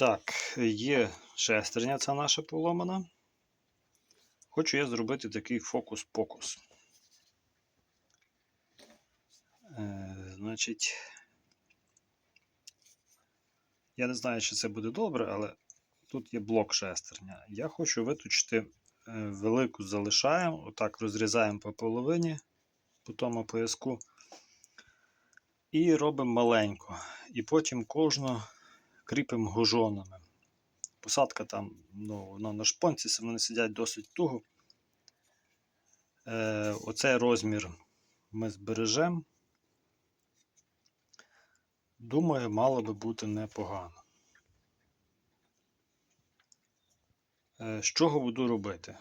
Так, є шестерня, ця наша поломана. Хочу я зробити такий фокус-покус. Е, значить, я не знаю, чи це буде добре, але тут є блок шестерня. Я хочу виточити е, велику залишаємо, отак розрізаємо по половині, по тому пояску. І робимо маленьку. І потім кожну кріпимо гужонами. Посадка там, ну, на шпонці, вони сидять досить туго. Е, оцей розмір ми збережемо. Думаю, мало би бути непогано. Е, з чого буду робити?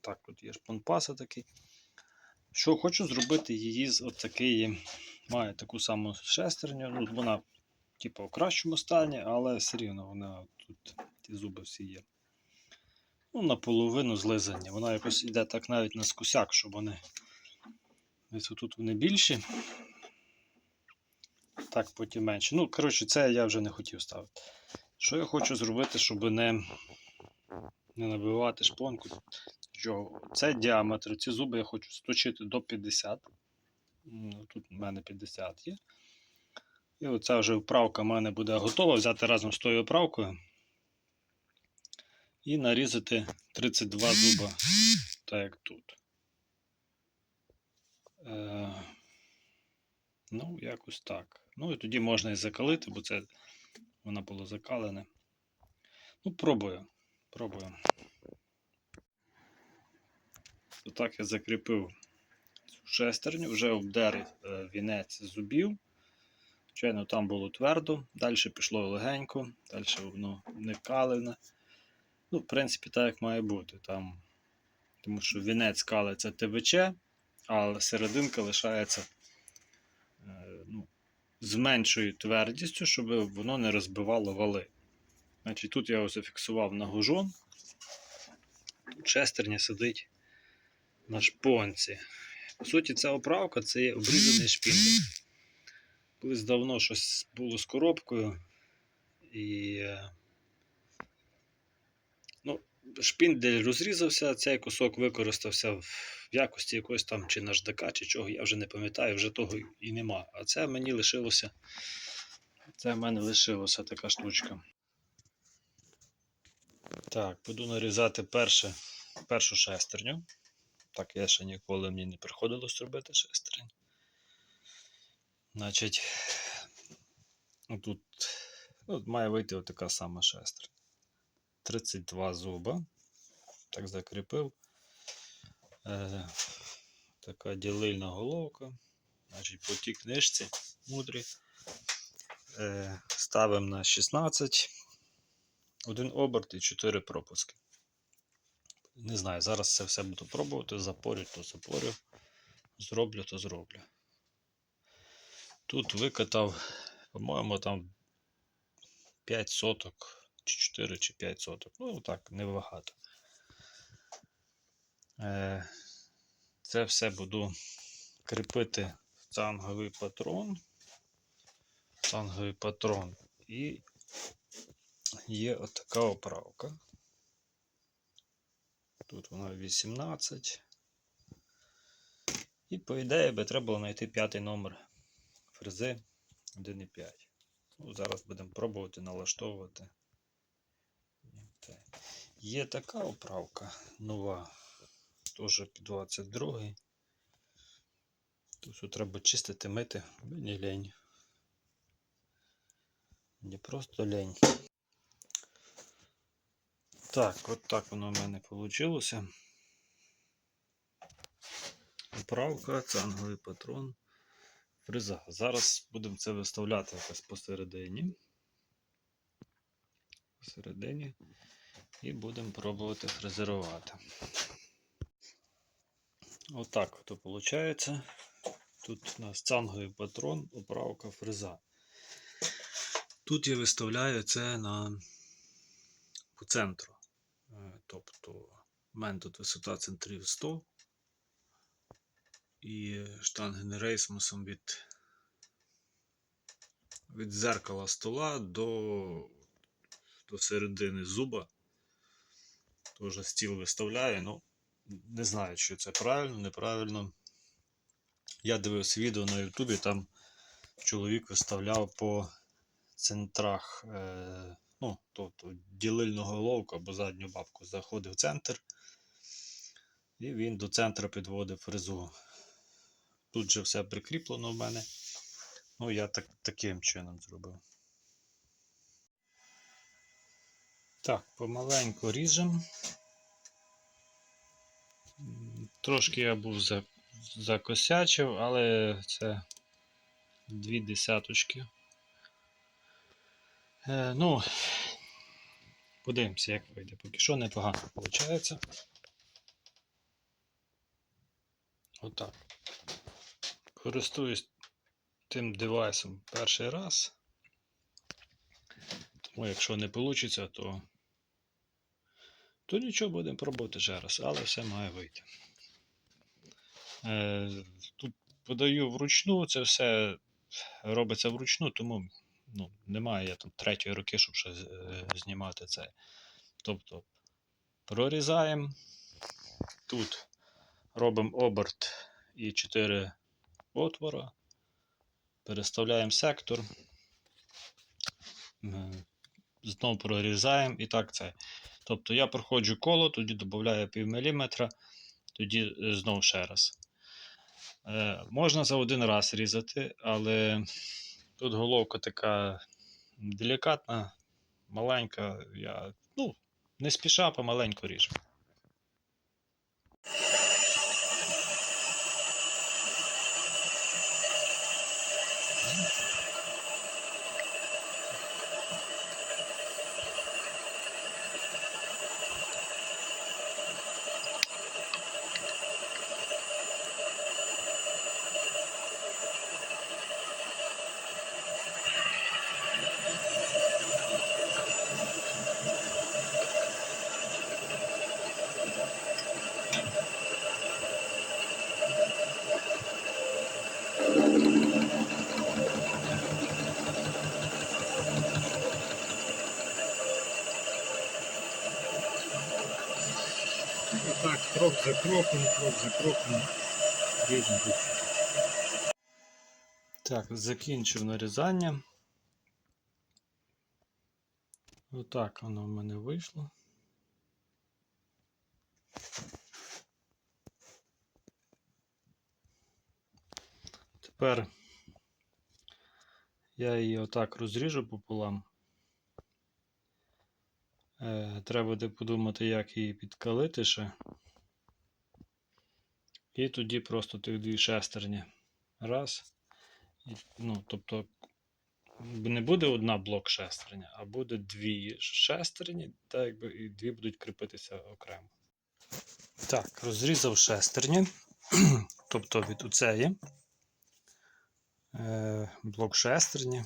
Так, тут є шпонпаса такий. Що хочу зробити її з отакої, має таку саму шестерню. Ну, вона, типу, в кращому стані, але все рівно вона тут ті зуби всі є. Ну, наполовину злизані. Вона якось йде так навіть на скусяк, щоб вони. Ось тут вони більші. Так, потім менше. Ну, коротше, це я вже не хотів ставити. Що я хочу зробити, щоб не, не набивати шпонку? Це діаметр. Ці зуби я хочу сточити до 50. Ну, Тут в мене 50 є. І оця вже вправка в мене буде готова. Взяти разом з тою вправкою. І нарізати 32 зуба, так як тут. Е, ну, якось так. Ну і тоді можна і закалити, бо це воно було закалене. Ну, пробую. Пробую. Отак я закріпив цю шестерню, вже обдер е, вінець зубів. Звичайно, там було твердо, далі пішло легенько, далі воно не калене. Ну, в принципі, так як має бути. Там, Тому що вінець кали це ТВЧ, а серединка лишається е, ну, з меншою твердістю, щоб воно не розбивало вали. Значить, Тут я зафіксував на гужон. Тут шестерня сидить на шпонці. По суті, ця оправка це є обрізаний шпіндель. Колись давно щось було з коробкою. І е, ну, шпіндель розрізався, цей кусок використався в якості якогось там чи наждака, чи чого, я вже не пам'ятаю, вже того і нема. А це мені лишилося. Це в мене лишилося така штучка. Так, буду нарізати перше, першу шестерню. Так, я ще ніколи мені не приходилось робити шестерень. Значить, тут ну, має вийти отака сама шестерня. 32 зуба. Так закріпив. Е, така ділильна головка. Значить, по тій книжці мудрі. Е, ставимо на 16. Один оберт і 4 пропуски. Не знаю, зараз це все буду пробувати. Запорю, то запорю. Зроблю, то зроблю. Тут викатав, по-моєму, там 5 соток, чи 4 чи 5 соток. Ну, так, небагато. Е, Це все буду кріпити в цанговий патрон. Цанговий патрон. І є отака оправка. Тут вона 18. І, по ідеї, би треба було знайти п'ятий номер фрези 1,5. Ну, Зараз будемо пробувати налаштовувати. Є така оправка нова, теж під 22. Тут треба чистити, мити, мені лень. Мені просто лень. Так, от так воно в мене вийшло. Оправка, цанговий патрон, фреза. Зараз будемо це виставляти якось посередині. Посередині. І будемо пробувати фрезерувати. Отак от виходить. Тут у нас цанговий патрон, оправка фреза. Тут я виставляю це на по центру. Е, Тобто в мене тут висота центрів 100 і штанги рейсмусом від, від зеркала стола до до середини зуба. Теж стіл виставляє. Ну, не знаю, чи це правильно, неправильно. Я дивився відео на Ютубі, там чоловік виставляв по центрах, е, ну, тобто ділильну головку або задню бабку заходив в центр. І він до центра підводив фрезу. Тут же все прикріплено в мене. Ну, я так, таким чином зробив. Так, помаленьку ріжемо. Трошки я був за, закосячив, але це дві десяточки. Е, ну, подивимося, як вийде. Поки що непогано виходить. Отак. Користуюсь тим девайсом перший раз. Тому якщо не вийде, то, то нічого будемо пробувати ще раз, але все має вийти. Е, тут подаю вручну, це все робиться вручну, тому ну, немає я там третьої роки, щоб ще знімати це. Тобто прорізаємо. Тут робимо оберт і 4 отвора. Переставляємо сектор. Знову прорізаємо і так це. Тобто я проходжу коло, тоді додаю пів міліметра, тоді е, знову ще раз. Е, можна за один раз різати, але тут головка така делікатна, маленька. Я ну, не спіша, помаленьку ріжу. І так, крок за кроком, крок за кроком. Різно тут. Так, закінчив нарізання. Отак воно в мене вийшло. Тепер я її отак розріжу пополам. Е, треба буде подумати, як її підкалити ще. І тоді просто тих дві шестерні. Раз. Ну, тобто не буде одна блок шестерня, а буде дві шестерні, та якби і дві будуть кріпитися окремо. Так, розрізав шестерні. тобто від оцеї е, блок шестерні.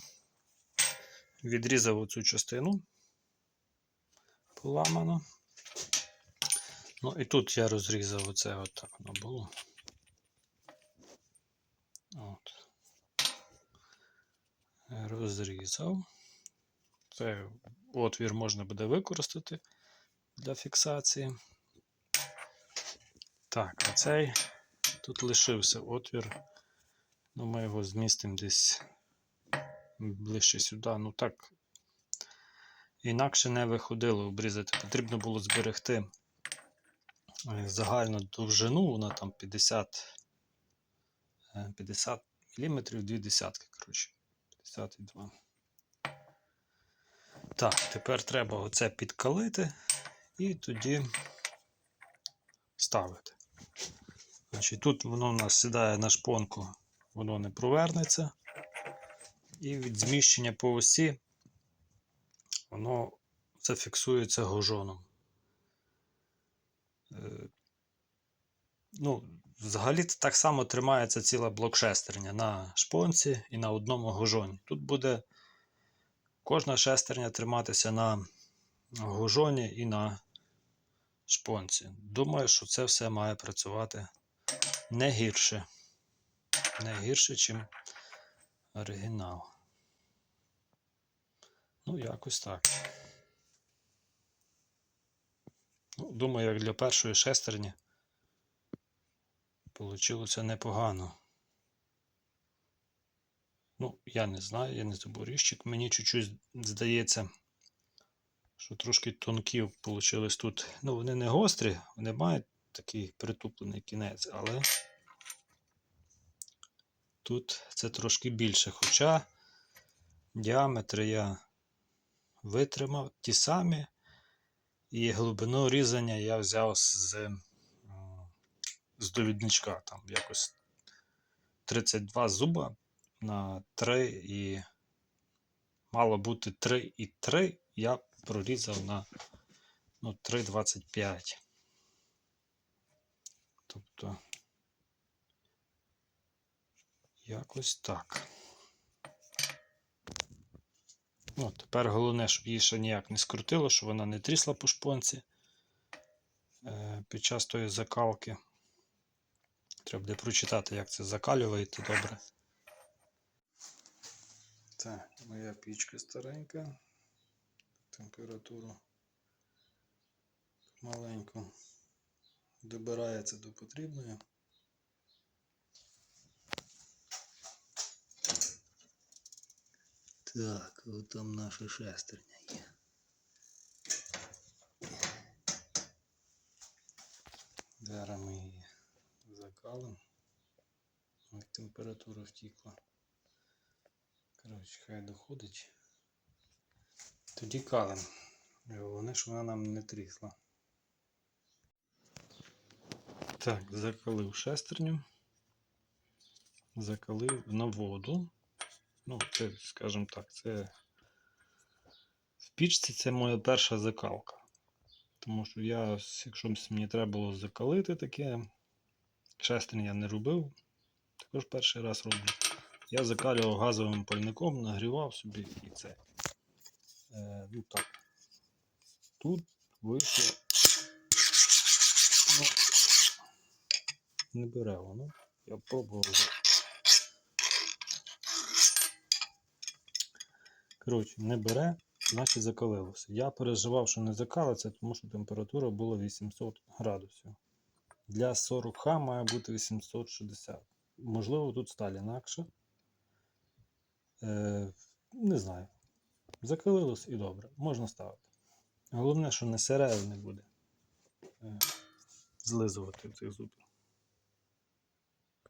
Відрізав оцю частину поламано. Ну і тут я розрізав оце от так воно було. От. Розрізав. Це отвір можна буде використати для фіксації. Так, а цей тут лишився отвір. Ну, ми його змістимо десь ближче сюди. Ну так, інакше не виходило обрізати. Потрібно було зберегти загальну довжину, вона там 50 е, 50 мм, дві десятки, коротше. 52. Так, тепер треба оце підкалити і тоді ставити. Значить, Тут воно у нас сідає на шпонку, воно не провернеться. І від зміщення по осі воно зафіксується гожоном. Е, Ну, взагалі так само тримається ціла блок-шестерня на шпонці і на одному гожоні. Тут буде кожна шестерня триматися на гожоні і на шпонці. Думаю, що це все має працювати не гірше. Не гірше, ніж оригінал. Ну, якось так. Думаю, як для першої шестерні Получилося непогано. Ну, я не знаю, я не зуборіжчик. Мені чуть-чуть здається, що трошки тонкі вийшли тут. Ну, вони не гострі, вони мають такий притуплений кінець, але тут це трошки більше. Хоча діаметри я витримав ті самі, і глибину різання я взяв з, з довідничка. Там якось 32 зуба на 3 і мало бути 3 і 3, я прорізав на ну, 3,25. Тобто якось так. Ну, тепер головне, щоб її ще ніяк не скрутило, щоб вона не трісла по шпонці е, під час тої закалки. Треба буде прочитати, як це закалювати добре. Так, моя пічка старенька. Температуру маленьку добирається до потрібної. Так, от там наша шестерня є. Зараз ми її закалимо. Ой, температура втікла. Коротше, хай доходить. Тоді калим. І Головне, щоб вона нам не трісла. Так, закалив шестерню. Закалив на воду. Ну, це, скажімо так, це в пічці це моя перша закалка. Тому що я, якщо мені треба було закалити таке, шестерню я не робив. Також перший раз роблю. Я закалював газовим пальником, нагрівав собі і це. Е, ну так. Тут вийшло. Ну, не бере воно. Я пробував. Коротше, не бере, значить закалилося. Я переживав, що не закалиться, тому що температура була 800 градусів. Для 40 х має бути 860. Можливо, тут сталь інакше. Е, не знаю. Закалилось і добре. Можна ставити. Головне, що не сире не буде е, злизувати цих зубів.